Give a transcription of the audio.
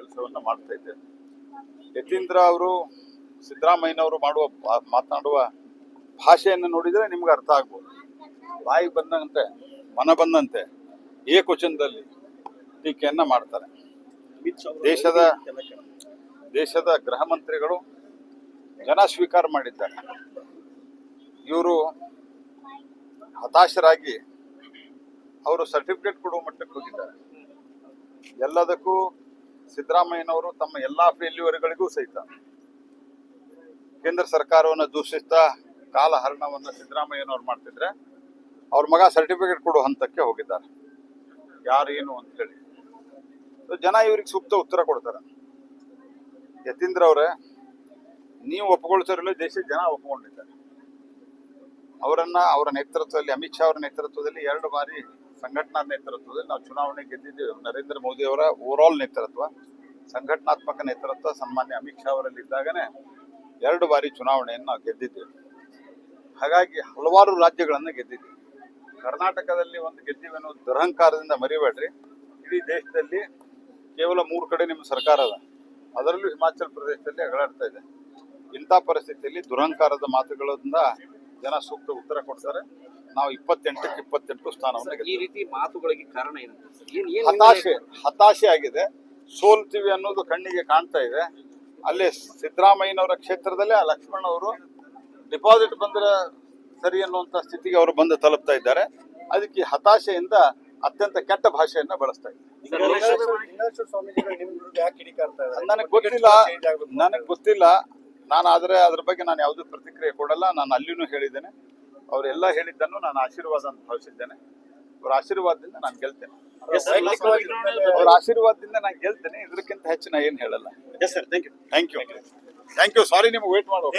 ಕೆಲಸವನ್ನ ಮಾಡ್ತಾ ಇದ್ದೇವೆ ಯತೀಂದ್ರ ಅವರು ಸಿದ್ದರಾಮಯ್ಯನವರು ಮಾಡುವ ಮಾತನಾಡುವ ಭಾಷೆಯನ್ನು ನೋಡಿದರೆ ನಿಮ್ಗೆ ಅರ್ಥ ಆಗ್ಬೋದು. ಬಾಯಿ ಬಂದಂತೆ ಮನ ಬಂದಂತೆ ಏಕವಚನದಲ್ಲಿ ಟೀಕೆಯನ್ನ ಮಾಡ್ತಾರೆ. ದೇಶದ ದೇಶದ ಗೃಹ ಮಂತ್ರಿಗಳು ಜನ ಸ್ವೀಕಾರ ಮಾಡಿದ್ದಾರೆ. ಇವರು ಹತಾಶರಾಗಿ ಅವರು ಸರ್ಟಿಫಿಕೇಟ್ ಕೊಡುವ ಮಟ್ಟಕ್ಕೆ ಹೋಗಿದ್ದಾರೆ. ಎಲ್ಲದಕ್ಕೂ ಸಿದ್ದರಾಮಯ್ಯನವರು ತಮ್ಮ ಎಲ್ಲಾ ಫೇಲ್ಯೂರ್ಗಳಿಗೂ ಸಹಿತ ಕೇಂದ್ರ ಸರ್ಕಾರವನ್ನು ದೂಷಿಸ್ತಾ ಕಾಲಹರಣವನ್ನ ಸಿದ್ದರಾಮಯ್ಯನವ್ರು ಮಾಡ್ತಿದ್ರೆ ಅವ್ರ ಮಗ ಸರ್ಟಿಫಿಕೇಟ್ ಕೊಡೋ ಹಂತಕ್ಕೆ ಹೋಗಿದ್ದಾರೆ. ಯಾರು ಏನು ಅಂತ ಹೇಳಿ. ಜನ ಇವ್ರಿಗೆ ಸೂಕ್ತ ಉತ್ತರ ಕೊಡ್ತಾರೆ. ಯತೀಂದ್ರ ಅವರೇ, ನೀವು ಒಪ್ಕೊಳ್ತಿರಲಿಲ್ಲ ದೇಶದ ಜನ ಒಪ್ಪಿಕೊಂಡಿದ್ದಾರೆ ಅವರನ್ನ ಅವರ ನೇತೃತ್ವದಲ್ಲಿ, ಅಮಿತ್ ಶಾ ಅವರ ನೇತೃತ್ವದಲ್ಲಿ ಎರಡು ಬಾರಿ ಸಂಘಟನಾ ನೇತೃತ್ವದಲ್ಲಿ ನಾವು ಚುನಾವಣೆ ಗೆದ್ದಿದ್ದೇವೆ. ನರೇಂದ್ರ ಮೋದಿ ಅವರ ಓವರ್ ಆಲ್ ನೇತೃತ್ವ. ಸಂಘಟನಾತ್ಮಕ ನೇತೃತ್ವ ಸನ್ಮಾನ್ಯ ಅಮಿತ್ ಶಾ ಅವರಲ್ಲಿದ್ದಾಗನೇ ಎರಡು ಬಾರಿ ಚುನಾವಣೆಯನ್ನು ನಾವು ಗೆದ್ದಿದ್ದೇವೆ. ಹಾಗಾಗಿ ಹಲವಾರು ರಾಜ್ಯಗಳನ್ನು ಗೆದ್ದಿದ್ದೇವೆ. ಕರ್ನಾಟಕದಲ್ಲಿ ಒಂದು ಗೆದ್ದಿವೆ ಅನ್ನೋ ದುರಹಂಕಾರದಿಂದ ಮರಿಬೇಡ್ರಿ. ಇಡೀ ದೇಶದಲ್ಲಿ ಕೇವಲ ಮೂರು ಕಡೆ ನಿಮ್ಮ ಸರ್ಕಾರ ಅದ. ಅದರಲ್ಲೂ ಹಿಮಾಚಲ ಪ್ರದೇಶದಲ್ಲಿ ಅಗಳಾಡ್ತಾ ಇದೆ. ಇಂಥ ಪರಿಸ್ಥಿತಿಯಲ್ಲಿ ದುರಹಂಕಾರದ ಮಾತುಗಳಿಂದ ಜನ ಸೂಕ್ತ ಉತ್ತರ ಕೊಡ್ತಾರೆ. ನಾವು ಇಪ್ಪತ್ತೆಂಟಕ್ಕೆ ಇಪ್ಪತ್ತೆಂಟು ಸ್ಥಾನವನ್ನು ಈ ರೀತಿ ಮಾತುಗಳಿಗೆ ಕಾರಣ ಏನ್ ಹತಾಶೆ ಹತಾಶೆ ಆಗಿದೆ. ಸೋಲ್ತೀವಿ ಅನ್ನೋದು ಕಣ್ಣಿಗೆ ಕಾಣ್ತಾ ಇದೆ. ಅಲ್ಲಿ ಸಿದ್ದರಾಮಯ್ಯನವರ ಕ್ಷೇತ್ರದಲ್ಲೇ ಆ ಲಕ್ಷ್ಮಣ್ ಅವರು ಡಿಪಾಸಿಟ್ ಬಂದ್ರೆ ಸರಿ ಅನ್ನುವಂಥ ಸ್ಥಿತಿಗೆ ಅವರು ಬಂದು ತಲುಪ್ತಾ ಇದ್ದಾರೆ. ಅದಕ್ಕೆ ಈ ಹತಾಶೆಯಿಂದ ಅತ್ಯಂತ ಕೆಟ್ಟ ಭಾಷೆಯನ್ನ ಬಳಸ್ತಾ ಇದ್ದಾರೆ. ನನಗೆ ಗೊತ್ತಿಲ್ಲ. ನನಗೆ ಗೊತ್ತಿಲ್ಲ. ನಾನು ಆದ್ರೆ ಅದ್ರ ಬಗ್ಗೆ ನಾನು ಯಾವುದೂ ಪ್ರತಿಕ್ರಿಯೆ ಕೊಡಲ್ಲ. ನಾನು ಅಲ್ಲಿನೂ ಹೇಳಿದ್ದೇನೆ. ಅವರೆಲ್ಲ ಹೇಳಿದ್ದನ್ನು ನಾನು ಆಶೀರ್ವಾದ ಅಂತ ಭಾವಿಸಿದ್ದೇನೆ. ಅವ್ರ ಆಶೀರ್ವಾದದಿಂದ ನಾನು ಗೆಲ್ತೇನೆ. ಅವ್ರ ಆಶೀರ್ವಾದದಿಂದ ನಾನು ಗೆಲ್ತೇನೆ. ಇದಕ್ಕಿಂತ ಹೆಚ್ಚು ನಾ ಏನು ಹೇಳಲ್ಲ. Thank you thank you sorry ನಿಮ್ಗೆ ವೇಟ್ ಮಾಡೋ